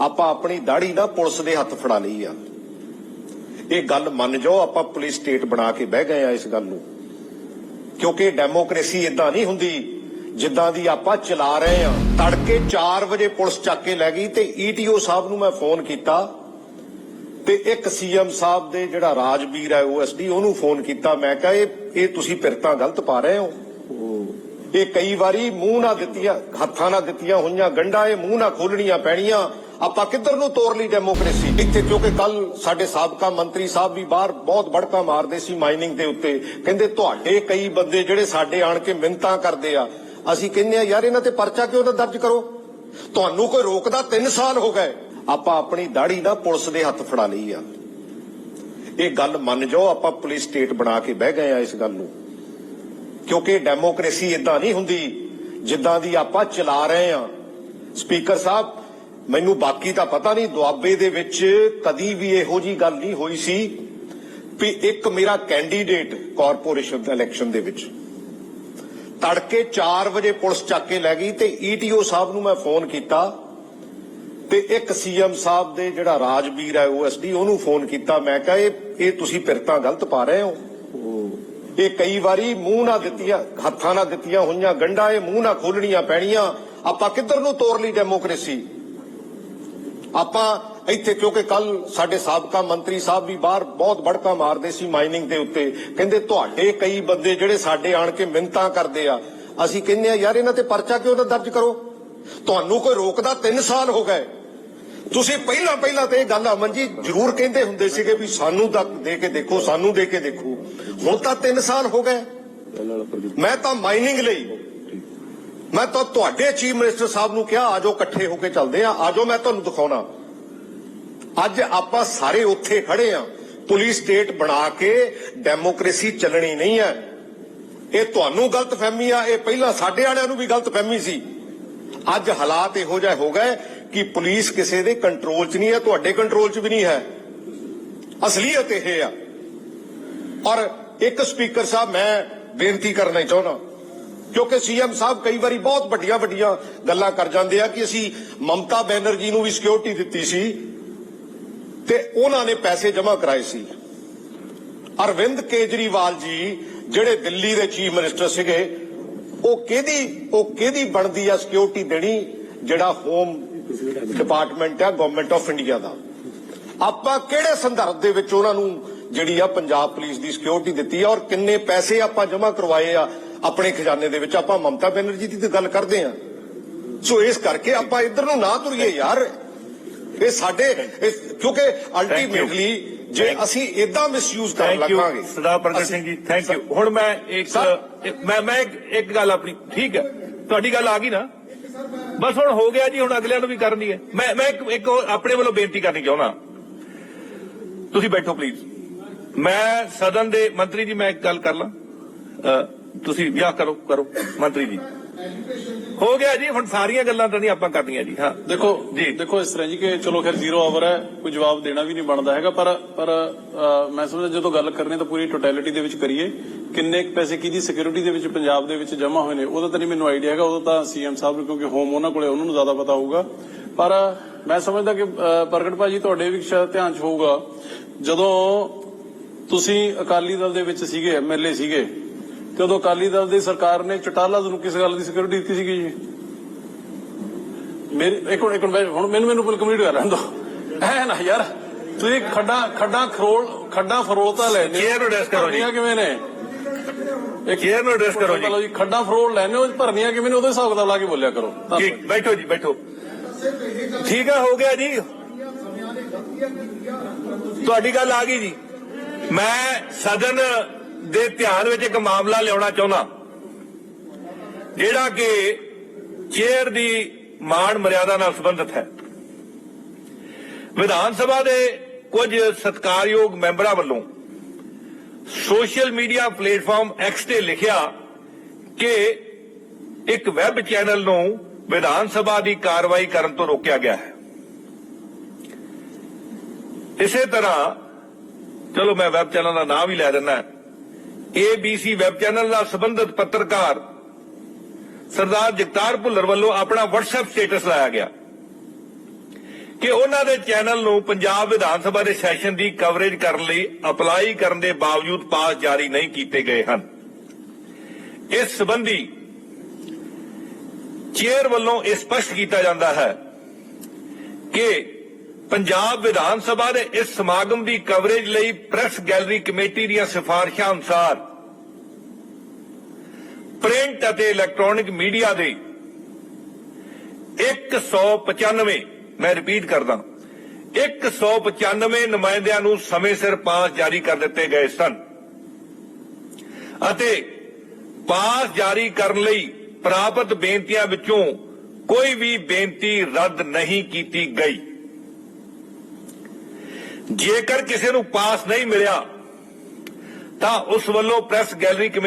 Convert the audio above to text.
ਆਪਾਂ ਆਪਣੀ ਦਾੜੀ ਨਾ ਪੁਲਿਸ ਦੇ ਹੱਥ ਫੜਾ ਲਈ ਆ। ਇਹ ਗੱਲ ਮੰਨ ਜਾਓ, ਆਪਾਂ ਪੁਲਿਸ ਸਟੇਟ ਬਣਾ ਕੇ ਬਹਿ ਗਏ ਆ ਇਸ ਗੱਲ ਨੂੰ। ਕਿਉਂਕਿ ਡੈਮੋਕ੍ਰੇਸੀ ਇਦਾਂ ਨਹੀਂ ਹੁੰਦੀ, ਜਿੱਦਾਂ ਦੀ ਆਪਾਂ ਚਲਾ ਰਹੇ ਆ। ਤੜਕੇ 4 ਵਜੇ ਪੁਲਿਸ ਚੱਕ ਕੇ ਲੈ ਗਈ ਤੇ ਈਟੀਓ ਸਾਹਿਬ ਨੂੰ ਮੈਂ ਫੋਨ ਕੀਤਾ ਤੇ ਇੱਕ ਸੀਐਮ ਸਾਹਿਬ ਦੇ ਜਿਹੜਾ ਰਾਜਵੀਰ ਹੈ ਓਐਸਡੀ ਉਹਨੂੰ ਫੋਨ ਕੀਤਾ। ਮੈਂ ਕਿਹਾ, ਇਹ ਇਹ ਤੁਸੀਂ ਪਿਰਤਾ ਗਲਤ ਪਾ ਰਹੇ ਹੋ? ਇਹ ਕਈ ਵਾਰੀ ਮੂੰਹ ਨਾ ਦਿੱਤੀਆਂ, ਹੱਥਾਂ ਨਾਲ ਦਿੱਤੀਆਂ ਹੋਈਆਂ, ਗੰਢਾਂ ਇਹ ਮੂੰਹ ਨਾ ਖੋਲਣੀਆਂ ਪੈਣੀਆਂ। ਆਪਾਂ ਕਿੱਧਰ ਨੂੰ ਤੋਰ ਲਈ ਡੈਮੋਕ੍ਰੇਸੀ? ਇੱਥੇ ਕਿਉਂਕਿ ਕੱਲ ਸਾਡੇ ਸਾਬਕਾ ਮੰਤਰੀ ਸਾਹਿਬ ਵੀ ਬਾਹਰ ਬਹੁਤ ਬੜਕਾ ਮਾਰਦੇ ਸੀ ਮਾਈਨਿੰਗ ਦੇ ਉੱਤੇ। ਕਹਿੰਦੇ, ਤੁਹਾਡੇ ਕਈ ਬੰਦੇ ਜਿਹੜੇ ਸਾਡੇ ਆਣ ਕੇ ਮਿੰਤਾਂ ਕਰਦੇ ਆ, ਅਸੀਂ ਕਹਿੰਦੇ ਆ, ਯਾਰ, ਇਹਨਾਂ ਤੇ ਪਰਚਾ ਕਿਉਂ ਨਾ ਦਰਜ ਕਰੋ? ਤੁਹਾਨੂੰ ਕੋਈ ਰੋਕਦਾ 3 ਸਾਲ ਹੋ ਗਏ। ਆਪਾਂ ਆਪਣੀ ਦਾੜੀ ਨਾ ਪੁਲਿਸ ਦੇ ਹੱਥ ਫੜਾ ਲਈ ਆ। ਇਹ ਗੱਲ ਮੰਨ ਜਾਓ, ਆਪਾਂ ਪੁਲਿਸ ਸਟੇਟ ਬਣਾ ਕੇ ਬਹਿ ਗਏ ਆ ਇਸ ਗੱਲ ਨੂੰ। ਕਿਉਂਕਿ ਡੈਮੋਕ੍ਰੇਸੀ ਇਦਾਂ ਨਹੀਂ ਹੁੰਦੀ, ਜਿੱਦਾਂ ਦੀ ਆਪਾਂ ਚਲਾ ਰਹੇ ਆ। ਸਪੀਕਰ ਸਾਹਿਬ ਮੈਨੂੰ ਬਾਕੀ ਤਾਂ ਪਤਾ ਨਹੀਂ, ਦੁਆਬੇ ਦੇ ਵਿੱਚ ਕਦੀ ਵੀ ਇਹੋ ਜੀ ਗੱਲ ਨਹੀਂ ਹੋਈ ਸੀ ਵੀ ਇੱਕ ਮੇਰਾ ਕੈਂਡੀਡੇਟ ਕਾਰਪੋਰੇਸ਼ਨ ਦੇ ਇਲੈਕਸ਼ਨ ਦੇ ਵਿੱਚ। ਤੜਕੇ 4 ਵਜੇ ਪੁਲਿਸ ਚੱਕ ਕੇ ਲੈ ਗਈ ਤੇ ਈਟੀਓ ਸਾਹਿਬ ਨੂੰ ਮੈਂ ਫੋਨ ਕੀਤਾ ਤੇ ਇੱਕ ਸੀਐਮ ਸਾਹਿਬ ਦੇ ਜਿਹੜਾ ਰਾਜਵੀਰ ਹੈ ਓਐਸਡੀ ਉਹਨੂੰ ਫੋਨ ਕੀਤਾ। ਮੈਂ ਕਿਹਾ, ਇਹ ਇਹ ਤੁਸੀਂ ਪਿਰਤਾ ਗਲਤ ਪਾ ਰਹੇ ਹੋ। ਇਹ ਕਈ ਵਾਰੀ ਮੂੰਹ ਨਾ ਦਿੱਤੀਆਂ, ਹੱਥਾਂ ਨਾਲ ਦਿੱਤੀਆਂ ਹੋਈਆਂ ਗੰਢਾਂ, ਇਹ ਮੂੰਹ ਨਾ ਖੋਲਣੀਆਂ ਪੈਣੀਆਂ। ਆਪਾਂ ਕਿੱਧਰ ਨੂੰ ਤੋਰ ਲਈ ਡੈਮੋਕ੍ਰੇਸੀ ਆਪਾਂ ਇੱਥੇ, ਕਿਉਂਕਿ ਕੱਲ ਸਾਡੇ ਸਾਬਕਾ ਮੰਤਰੀ ਸਾਹਿਬ ਵੀ ਬਾਹਰ ਬਹੁਤ ਬੜਕਾ ਮਾਰਦੇ ਸੀ ਮਾਈਨਿੰਗ ਦੇ ਉੱਤੇ। ਕਹਿੰਦੇ, ਤੁਹਾਡੇ ਕਈ ਬੰਦੇ ਜਿਹੜੇ ਸਾਡੇ ਆਣ ਕੇ ਮਿੰਤਾਂ ਕਰਦੇ ਆ। ਅਸੀਂ ਕਹਿੰਦੇ ਆ ਯਾਰ, ਇਹਨਾਂ ਤੇ ਪਰਚਾ ਕਿਉਂ ਨਾ ਦਰਜ ਕਰੋ? ਤੁਹਾਨੂੰ ਕੋਈ ਰੋਕਦਾ 3 ਸਾਲ ਹੋ ਗਏ। ਤੁਸੀਂ ਪਹਿਲਾਂ ਪਹਿਲਾਂ ਤੇ ਇਹ ਗੱਲ ਅਮਨ ਜੀ ਜ਼ਰੂਰ ਕਹਿੰਦੇ ਹੁੰਦੇ ਸੀਗੇ ਵੀ ਸਾਨੂੰ ਤੱਕ ਦੇ ਕੇ ਦੇਖੋ, ਸਾਨੂੰ ਦੇ ਕੇ ਦੇਖੋ। ਹੁਣ ਤਾਂ 3 ਸਾਲ ਹੋ ਗਏ। ਮੈਂ ਤਾਂ ਮਾਈਨਿੰਗ ਲਈ ਮੈਂ ਤਾਂ ਤੁਹਾਡੇ ਚੀਫ ਮਿਨਿਸਟਰ ਸਾਹਿਬ ਨੂੰ ਕਿਹਾ, ਆਜੋ ਇਕੱਠੇ ਹੋ ਕੇ ਚੱਲਦੇ ਆ ਆਜੋ, ਮੈਂ ਤੁਹਾਨੂੰ ਦਿਖਾਉਣਾ। ਅੱਜ ਆਪਾਂ ਸਾਰੇ ਉੱਥੇ ਖੜੇ ਆ ਪੁਲਿਸ ਸਟੇਟ ਬਣਾ ਕੇ ਡੈਮੋਕ੍ਰੇਸੀ ਚੱਲਣੀ ਨਹੀਂ ਹੈ। ਇਹ ਤੁਹਾਨੂੰ ਗਲਤਫਹਿਮੀ ਆ। ਇਹ ਪਹਿਲਾਂ ਸਾਡੇ ਵਾਲਿਆਂ ਨੂੰ ਵੀ ਗਲਤਫਹਿਮੀ ਸੀ। ਅੱਜ ਹਾਲਾਤ ਇਹੋ ਜਿਹੇ ਹੋ ਗਏ ਕਿ ਪੁਲਿਸ ਕਿਸੇ ਦੇ ਕੰਟਰੋਲ 'ਚ ਨਹੀਂ ਹੈ, ਤੁਹਾਡੇ ਕੰਟਰੋਲ 'ਚ ਵੀ ਨਹੀਂ ਹੈ। ਅਸਲੀਅਤ ਇਹ ਆ। ਔਰ ਇੱਕ ਸਪੀਕਰ ਸਾਹਿਬ, ਮੈਂ ਬੇਨਤੀ ਕਰਨਾ ਚਾਹੁੰਦਾ। ਕਿਉਂਕਿ ਸੀਐਮ ਸਾਹਿਬ ਕਈ ਵਾਰੀ ਬਹੁਤ ਵੱਡੀਆਂ ਵੱਡੀਆਂ ਗੱਲਾਂ ਕਰ ਜਾਂਦੇ ਆ ਕਿ ਅਸੀਂ ਮਮਤਾ ਬੈਨਰਜੀ ਨੂੰ ਵੀ ਸਿਕਿਉਰਿਟੀ ਦਿੱਤੀ ਸੀ ਤੇ ਉਹਨਾਂ ਨੇ ਪੈਸੇ ਜਮ੍ਹਾਂ ਕਰਾਏ ਸੀ। ਅਰਵਿੰਦ ਕੇਜਰੀਵਾਲ ਜੀ ਜਿਹੜੇ ਦਿੱਲੀ ਦੇ ਚੀਫ ਮਿਨਿਸਟਰ ਸੀਗੇ, ਉਹ ਕਿਹਦੀ ਉਹ ਕਿਹਦੀ ਬਣਦੀ ਆ ਸਿਕਿਉਰਿਟੀ ਦੇਣੀ ਜਿਹੜਾ ਹੋਮ ਡਿਪਾਰਟਮੈਂਟ ਆ ਗਵਰਨਮੈਂਟ ਆਫ ਇੰਡੀਆ ਦਾ? ਆਪਾਂ ਕਿਹੜੇ ਸੰਦਰਭ ਦੇ ਵਿੱਚ ਉਹਨਾਂ ਨੂੰ ਜਿਹੜੀ ਆ ਪੰਜਾਬ ਪੁਲਿਸ ਦੀ ਸਿਕਿਉਰਿਟੀ ਦਿੱਤੀ ਆ ਔਰ ਕਿੰਨੇ ਪੈਸੇ ਆਪਾਂ ਜਮ੍ਹਾਂ ਕਰਵਾਏ ਆ ਆਪਣੇ ਖਜ਼ਾਨੇ ਦੇ ਵਿੱਚ ਆਪਾਂ ਮਮਤਾ ਬੈਨਰਜੀ ਦੀ ਤਾਂ ਗੱਲ ਕਰਦੇ ਆ ਸੋ ਇਸ ਕਰਕੇ ਆਪਾਂ ਇੱਧਰ ਨੂੰ ਨਾ ਤੁਰੀਏ ਯਾਰ। ਇਹ ਸਾਡੇ ਕਿਉਂਕਿ ਅਲਟੀਮੇਟਲੀ ਜੇ ਅਸੀਂ ਇਦਾਂ ਮਿਸਯੂਜ਼ ਕਰਨ ਲੱਗਾਂਗੇ ਸਰਦਾਰ ਪ੍ਰਗਟ ਸਿੰਘ ਜੀ ਥੈਂਕ ਯੂ ਹੁਣ ਮੈਂ ਇੱਕ ਮੈਂ ਮੈਂ ਇੱਕ ਗੱਲ ਆਪਣੀ ਠੀਕ ਹੈ। ਤੁਹਾਡੀ ਗੱਲ ਆ ਗਈ ਨਾ? ਬਸ ਹੁਣ ਹੋ ਗਿਆ ਜੀ ਹੁਣ ਅਗਲਿਆਂ ਨੂੰ ਵੀ ਕਰਨੀ ਹੈ। ਮੈਂ ਮੈਂ ਇੱਕ ਆਪਣੇ ਵੱਲੋਂ ਬੇਨਤੀ ਕਰਨੀ ਚਾਹੁੰਦਾ। ਤੁਸੀਂ ਬੈਠੋ ਪਲੀਜ਼ ਮੈਂ ਸਦਨ ਦੇ ਮੰਤਰੀ ਜੀ ਮੈਂ ਇੱਕ ਗੱਲ ਕਰ ਲਾਂ। ਤੁਸੀਂ ਵਿਆਹ ਕਰੋ ਕਰੋ ਮੰਤਰੀ ਜੀ। ਹੋ ਗਿਆ ਜੀ ਹੁਣ ਸਾਰੀਆਂ ਗੱਲਾਂ ਤਾਂ ਨਹੀਂ ਆਪਾਂ ਕਰਨੀਆਂ ਜੀ ਹਾਂ। ਦੇਖੋ ਜੀ। ਦੇਖੋ ਇਸ ਤਰ੍ਹਾਂ ਜੀ ਕਿ ਚਲੋ ਖੈਰ ਜ਼ੀਰੋ ਆਵਰ ਹੈ ਕੋਈ ਜਵਾਬ ਦੇਣਾ ਵੀ ਨਹੀਂ ਬਣਦਾ ਹੈਗਾ ਪਰ ਪਰ ਮੈਂ ਸਮਝਦਾ ਜਦੋਂ ਗੱਲ ਕਰਨੀ ਤਾਂ ਪੂਰੀ ਟੋਟੈਲਿਟੀ ਦੇ ਵਿੱਚ ਕਰੀਏ। ਕਿੰਨੇ ਪੈਸੇ ਕਿਹਦੀ ਸਿਕਿਉਰਿਟੀ ਦੇ ਵਿੱਚ ਪੰਜਾਬ ਦੇ ਵਿੱਚ ਜਮ੍ਹਾਂ ਹੋਏ ਨੇ ਉਹਦਾ ਤਾਂ ਨਹੀਂ ਮੈਨੂੰ ਆਈਡੀਆ ਹੈਗਾ ਉਹਦਾ ਤਾਂ ਸੀਐਮ ਸਾਹਿਬ ਨੂੰ ਕਿਉਂਕਿ ਹੋਮ ਉਹਨਾਂ ਕੋਲੇ ਉਹਨਾਂ ਨੂੰ ਜ਼ਿਆਦਾ ਪਤਾ ਹੋਊਗਾ। ਪਰ ਮੈਂ ਸਮਝਦਾ ਕਿ ਪ੍ਰਗਟ ਭਾਜੀ ਤੁਹਾਡੇ ਵੀ ਸ਼ਾਇਦ ਧਿਆਨ 'ਚ ਹੋਊਗਾ। ਜਦੋਂ ਤੁਸੀਂ ਅਕਾਲੀ ਦਲ ਦੇ ਵਿੱਚ ਸੀਗੇ ਐਮਐਲਏ ਸੀਗੇ ਉਦੋਂ ਅਕਾਲੀ ਦਲ ਦੀ ਸਰਕਾਰ ਨੇ ਚਟਾਲਾ ਨੂੰ ਕਿਸ ਗੱਲ ਦੀ ਸਿਕਿਉਰਿਟੀ ਦਿੱਤੀ ਸੀਗੀ ਜੀ? ਮੇਰੀ ਇੱਕ ਮਿੰਟ ਇੱਕ ਮਿੰਟ ਹੁਣ ਮੈਨੂੰ ਮੈਨੂੰ ਕੰਪਲੀਟ ਕਰ ਲੈਣ ਦੋ। ਐ ਨਾ ਯਾਰ ਤੁਸੀਂ ਖੱਡਾ ਖੱਡਾ ਖਰੋਲ ਖੱਡਾ ਫਰੋਲ ਤਾਂ ਲੈਣੇ Chair ਨੂੰ ਕਰੋ ਜੀ। ਕਿਵੇਂ ਨੇ? Chair ਨੂੰ address ਕਰੋ ਜੀ। ਚਲੋ ਜੀ ਖੱਡਾ ਫਰੋਲ ਲੈਣੇ ਉਹ ਭਰਨੀਆਂ ਕਿਵੇਂ ਨੇ ਉਹਦੇ ਹਿਸਾਬ ਕਿਤਾਬ ਲਾ ਕੇ ਬੋਲਿਆ ਕਰੋ। ਠੀਕ ਬੈਠੋ ਜੀ ਬੈਠੋ। ਠੀਕ ਹੈ ਹੋ ਗਿਆ ਜੀ। ਤੁਹਾਡੀ ਗੱਲ ਆ ਗਈ ਜੀ। ਮੈਂ ਸਦਨ ਦੇ ਧਿਆਨ ਵਿੱਚ ਇੱਕ ਮਾਮਲਾ ਲਿਆਉਣਾ ਚਾਹੁੰਦਾ। ਜਿਹੜਾ ਕਿ ਚੇਅਰ ਦੀ ਮਾਣ ਮਰਿਆਦਾ ਨਾਲ ਸੰਬੰਧਿਤ ਹੈ। ਵਿਧਾਨ ਸਭਾ ਦੇ ਕੁਝ ਸਤਿਕਾਰਯੋਗ ਮੈਂਬਰਾਂ ਵੱਲੋਂ ਸੋਸ਼ਲ ਮੀਡੀਆ ਪਲੇਟਫਾਰਮ ਐਕਸ ਤੇ ਲਿਖਿਆ ਕਿ ਇੱਕ ਵੈਬ ਚੈਨਲ ਨੂੰ ਵਿਧਾਨ ਸਭਾ ਦੀ ਕਾਰਵਾਈ ਕਰਨ ਤੋਂ ਰੋਕਿਆ ਗਿਆ ਹੈ। ਇਸੇ ਤਰ੍ਹਾਂ, ਚਲੋ ਮੈਂ ਵੈਬ ਚੈਨਲ ਦਾ ਨਾਮ ਹੀ ਲੈ ਦਿੰਦਾ। ABC ਵੈਬ ਚੈਨਲ ਨਾਲ ਸੰਬੰਧਿਤ ਪੱਤਰਕਾਰ ਸਰਦਾਰ ਜਗਤਾਰ ਭੁੱਲਰ ਵੱਲੋਂ ਆਪਣਾ WhatsApp ਸਟੇਟਸ ਲਾਇਆ ਗਿਆ ਕਿ ਉਹਨਾਂ ਦੇ ਚੈਨਲ ਨੂੰ ਪੰਜਾਬ ਵਿਧਾਨ ਸਭਾ ਦੇ ਸੈਸ਼ਨ ਦੀ ਕਵਰੇਜ ਕਰਨ ਲਈ ਅਪਲਾਈ ਕਰਨ ਦੇ ਬਾਵਜੂਦ ਪਾਸ ਜਾਰੀ ਨਹੀਂ ਕੀਤੇ ਗਏ ਹਨ। ਇਸ ਸੰਬੰਧੀ ਚੇਅਰ ਵੱਲੋਂ ਇਹ ਸਪਸ਼ਟ ਕੀਤਾ ਜਾਂਦਾ ਹੈ ਕਿ ਪੰਜਾਬ ਵਿਧਾਨ ਸਭਾ ਦੇ ਇਸ ਸਮਾਗਮ ਦੀ ਕਵਰੇਜ ਲਈ ਪ੍ਰੈਸ ਗੈਲਰੀ ਕਮੇਟੀ ਦੀਆਂ ਸਿਫਾਰਿਸ਼ਾਂ ਅਨੁਸਾਰ ਪ੍ਰਿੰਟ ਅਤੇ ਇਲੈਕਟ੍ਰੋਨਿਕ ਮੀਡੀਆ ਦੇ 195 ਮੈਂ ਰਿਪੀਟ ਕਰਦਾ 195 ਨੁਮਾਇੰਦਿਆਂ ਨੂੰ ਸਮੇਂ ਸਿਰ ਪਾਸ ਜਾਰੀ ਕਰ ਦਿੱਤੇ ਗਏ ਸਨ ਅਤੇ ਪਾਸ ਜਾਰੀ ਕਰਨ ਲਈ ਪ੍ਰਾਪਤ ਬੇਨਤੀਆਂ ਵਿੱਚੋਂ ਕੋਈ ਵੀ ਬੇਨਤੀ ਰੱਦ ਨਹੀਂ ਕੀਤੀ ਗਈ। ਜੇਕਰ ਕਿਸੇ ਨੂੰ ਪਾਸ ਨਹੀਂ ਮਿਲਿਆ ਤਾਂ ਉਸ ਵੱਲੋਂ ਪ੍ਰੈਸ ਗੈਲਰੀ ਕਮੇ